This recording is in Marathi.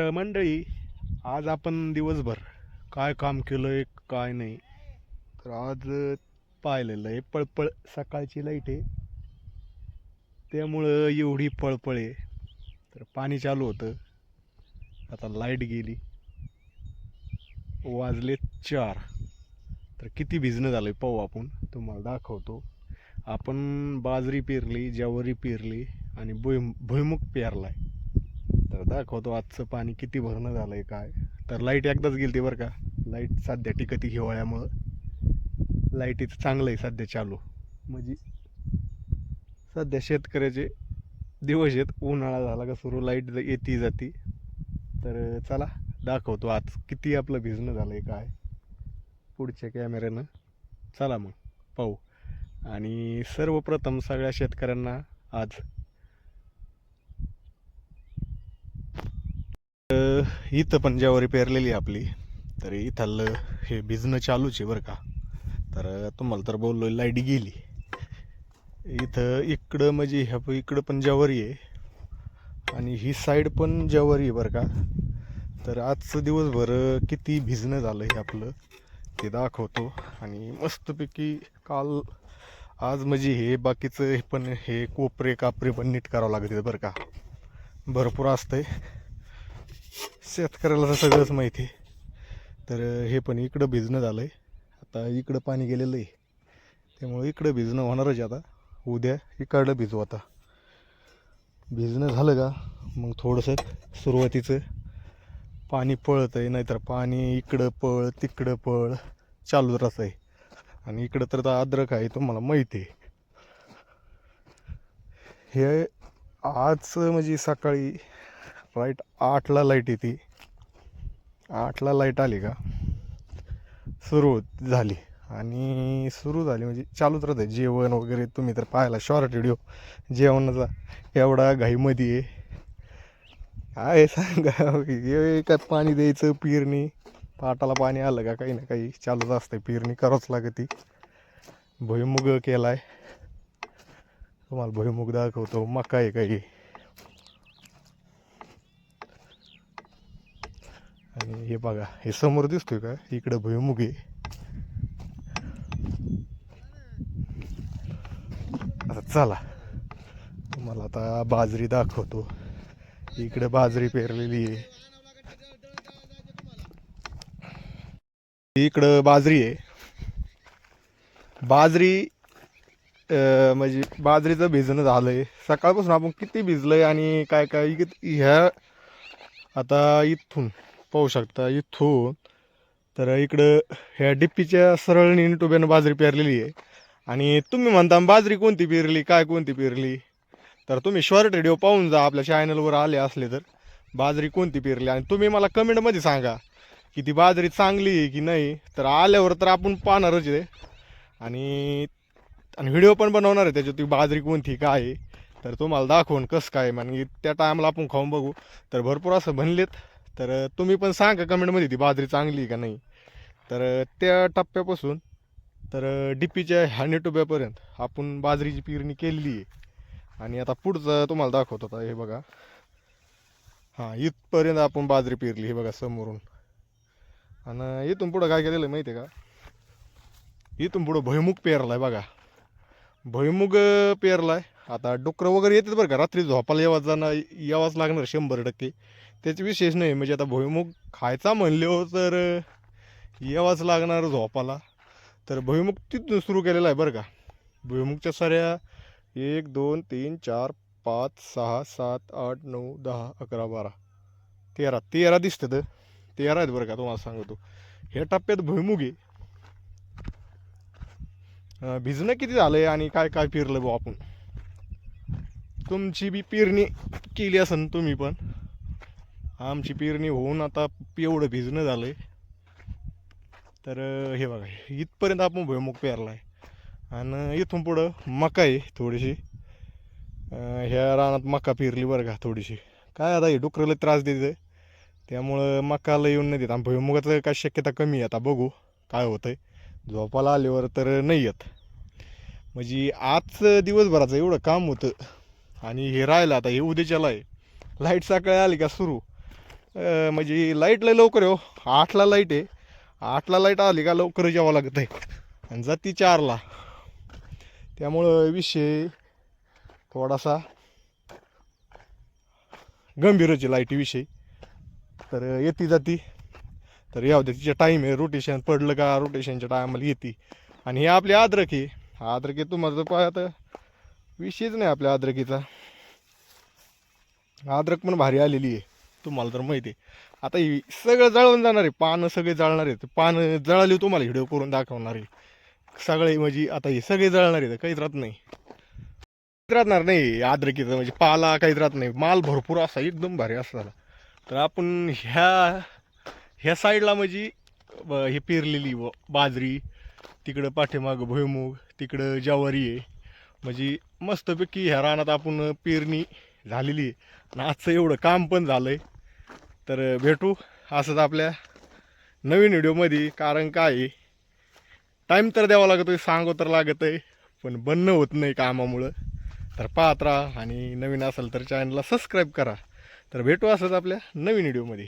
तर मंडळी आज आपण दिवसभर काय काम केलंय काय नाही तर आज पाहिलेलं आहे पळपळ. सकाळची लाइट आहे. त्यामुळं एवढी पळपळ आहे. तर पाणी चालू होतं. आता लाइट गेली. वाजले चार. तर किती भिजणं झालं पाहू आपण. तुम्हाला दाखवतो. आपण बाजरी पेरली ज्वारी पेरली आणि भुई भुईमुग आहे तर दाखवतो आजचं पाणी किती भरणं झालं आहे काय. तर लाइट एकदाच गेली बरं का. लाइट सध्या टिकती हिवाळ्यामुळं. लाईटीचं चांगलं आहे सध्या चालू. म्हणजे सध्या शेतकऱ्याचे दिवस आहेत उन्हाळा झाला का सुरू लाइट येते जाती. तर चला दाखवतो आज किती आपलं भिजणं झालं आहे काय. पुढच्या कॅमेऱ्यानं चला मग पाहू. आणि सर्वप्रथम सगळ्या शेतकऱ्यांना आज इथं पण ज्वारी पेरलेली आहे आपली. तर इथलं हे भिजणं चालूच आहे बरं का. तर तुम्हाला तर बोललो लाइट गेली. इथं इकडं म्हणजे ह्या इकडं पण ज्वारी आहे. आणि ही साईड पण जवारी आहे बरं का. तर आजचं दिवसभर किती भिजणं झालं हे आपलं ते दाखवतो. आणि मस्तपैकी काल आज म्हणजे हे बाकीचं हे पण हे कोपरे कापरे पण नीट करावं लागते बरं का. भरपूर असतंय. शेतकऱ्याला तर सगळंच माहिती आहे. तर हे पण इकडं भिजणं झालं आहे आता इकडं पाणी गेलेलं आहे. त्यामुळे इकडं भिजणं होणारच आहे आता. उद्या इकडलं भिजू आता. भिजणं झालं का मग थोडंसं सुरुवातीचं पाणी पळत आहे. नाहीतर पाणी इकडं पळ तिकडं पळ चालू राहत आहे. आणि इकडं तर आता अद्रक आहे तुम्हाला माहिती आहे. हे आज म्हणजे सकाळी राईट आठला लाइट येते. आठला लाइट आली का? सुरू झाली. आणि सुरू झाली म्हणजे चालूच राहते. जेवण वगैरे तुम्ही तर पाहायला शॉर्ट व्हिडिओ जेवणाचा एवढा घाईमध्ये आहे. काय सांगा? काय पाणी द्यायचं पिरणी. पाटाला पाणी आलं का? काही ना काही चालूच असतं. पिरणी करावंच लागते भुईमुग केलाय. तुम्हाला भुईमुग दाखवतो. मका आहे काही. आणि हे बघा हे समोर दिसतोय का? इकडं भुईमुग आहे. आता चला तुम्हाला आता बाजरी दाखवतो. इकडे बाजरी पेरलेली आहे. इकडं बाजरी आहे. बाजरी म्हणजे बाजरीचं भिजणं झालंय. सकाळपासून आपण किती भिजलंय आणि काय काय ह्या आता इथून पाहू शकता इथून. तर इकडं ह्या डिप्पीच्या सरळ टोब्यानं बाजरी पेरलेली आहे. आणि तुम्ही म्हणता बाजरी कोणती पेरली? काय कोणती पेरली? तर तुम्ही शॉर्ट व्हिडिओ पाहून जा आपल्या चॅनलवर आले असले तर. बाजरी कोणती पेरली? आणि तुम्ही मला कमेंटमध्ये सांगा की ती बाजरी चांगली आहे की नाही. तर आल्यावर तर आपण पाहणारच आहे. आणि आणि व्हिडिओ पण बनवणार आहे त्याच्यात ती बाजरी कोणती काय आहे. तर तुम्हाला दाखवून कसं काय म्हणजे त्या टायमाला आपण खाऊन बघू. तर भरपूर असं बनलेत. तर तुम्ही पण सांगा कमेंटमध्ये ती बाजरी चांगली आहे का नाही. तर त्या टप्प्यापासून तर डीपीच्या ह्या नेटोब्यापर्यंत आपण बाजरीची पेरणी केलेली आहे. आणि आता पुढचं तुम्हाला दाखवत होता हे बघा. हां इथपर्यंत आपण बाजरी पेरली हे बघा समोरून. आणि इथून पुढं काय केलेलं आहे माहिती आहे का? इथून पुढं भुईमुग आहे बघा. भुईमुग पेरला आहे आता डुकरं वगैरे येतात बरं का रात्री झोपायला यावाच जाणं यावाच लागणार शंभर टक्के. त्याची विशेष नाही. म्हणजे आता भुईमुग खायचा म्हणले हो तर यावाच लागणार झोपाला. तर भुईमुग तिथून सुरू केलेला आहे बरं का. भुईमुगच्या साऱ्या एक दोन तीन चार पाच सहा सात आठ नऊ दहा अकरा बारा तेरा. तेरा दिसतं तर तेरा आहेत बरं का तुम्हाला सांगतो. ह्या टप्प्यात भुईमुग आहे. भिजणं किती झालं आहे आणि काय काय पेरलं भाऊ आपण? तुमची बी पेरणी केली असन तुम्ही पण. आमची पेरणी होऊन आता एवढं भिजणं झालं आहे तर हे बघा इथपर्यंत आपण भुईमुग आहे आणि इथून पुढं मका आहे थोडीशी. ह्या रानात मका पेरली बरं का थोडीशी. काय आता हे डुकराला त्रास देते. त्यामुळं मकाला येऊन नाही देत. आणि भुईमुगाचं काय शक्यता कमी आहे आता बघू काय होतंय. झोपाला आल्यावर तर नाही येत. म्हणजे आज दिवसभराचं एवढं काम होतं. आणि हे राहिलं आता हे उद्याच्याला आहे. लाइट सकाळी आली का सुरू? म्हणजे लाइट लय लवकर हो. आठला लाइट आहे. आठला लाइट आली का लवकर जेवावं लागत आहे आणि जाती चारला. त्यामुळं विषय थोडासा गंभीरच आहे लाईटीविषयी तर येते जाती. तर याव दे तिचे टाईम आहे. रोटेशन पडलं का रोटेशनच्या टायमाला येते. आणि हे आपली अद्रक आहे. अद्रक आहे तुम्हाला तर विषयच नाही आपल्या अद्रकीचा अद्रक पण भारी आलेली आहे. तुम्हाला तर माहिती आहे. आता ही सगळं जळून जाणार आहे. पानं सगळे जळणार आहेत. पानं जळाली तुम्हाला व्हिडिओ करून दाखवणार आहे. सगळे म्हणजे आता हे सगळे जळणार आहेत. काहीच राहत नाही. काहीच राहणार नाही. आद्रकीचं म्हणजे पाला काहीच राहत नाही. माल भरपूर असा एकदम भारी असला तर आपण ह्या ह्या साईडला म्हणजे ब- हे पेरलेली बाजरी तिकडं पाठीमागं भुईमूग तिकडं ज्वारी आहे. म्हणजे मस्तपैकी ह्या रानात आपण पेरणी झालेली आहे. आणि आजचं एवढं काम पण झालं आहे तर भेटू असंच आपल्या नवीन व्हिडिओमध्ये. कारण काय आहे टाईम तर द्यावा लागतो आहे सांगू तर लागत आहे पण बंद होत नाही कामामुळं. तर पाहत राहा आणि नवीन असेल तर चॅनलला सबस्क्राईब करा. तर भेटू असंच आपल्या नवीन व्हिडिओमध्ये.